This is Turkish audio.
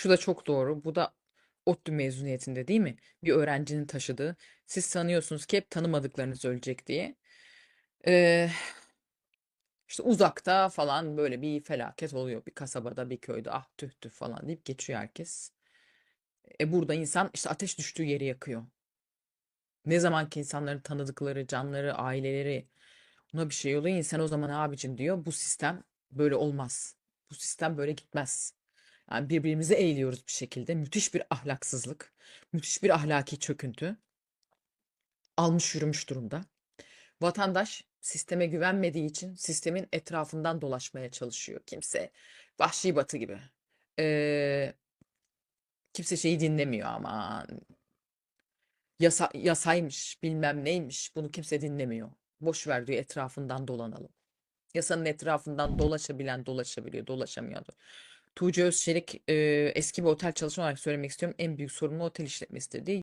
Şu da çok doğru. Bu da ODTÜ mezuniyetinde değil mi? Bir öğrencinin taşıdığı. Siz sanıyorsunuz ki hep tanımadıklarınız ölecek diye. Ee, işte uzakta falan böyle bir felaket oluyor. Bir kasabada, bir köyde ah tüh tüh falan deyip geçiyor herkes. E burada insan işte ateş düştüğü yeri yakıyor. Ne zaman ki insanların tanıdıkları, canları, aileleri buna bir şey oluyor. İnsan o zaman abicim diyor bu sistem böyle olmaz. Bu sistem böyle gitmez. Yani birbirimize eğiliyoruz bir şekilde. Müthiş bir ahlaksızlık, müthiş bir ahlaki çöküntü almış yürümüş durumda. Vatandaş sisteme güvenmediği için sistemin etrafından dolaşmaya çalışıyor. Kimse vahşi batı gibi. Ee, kimse şeyi dinlemiyor ama yasa, yasaymış bilmem neymiş bunu kimse dinlemiyor. Boş ver diyor etrafından dolanalım. Yasanın etrafından dolaşabilen dolaşabiliyor, dolaşamıyor. Tuğçe Özçelik e, eski bir otel çalışanı olarak söylemek istiyorum. En büyük sorumlu otel işletmesidir diye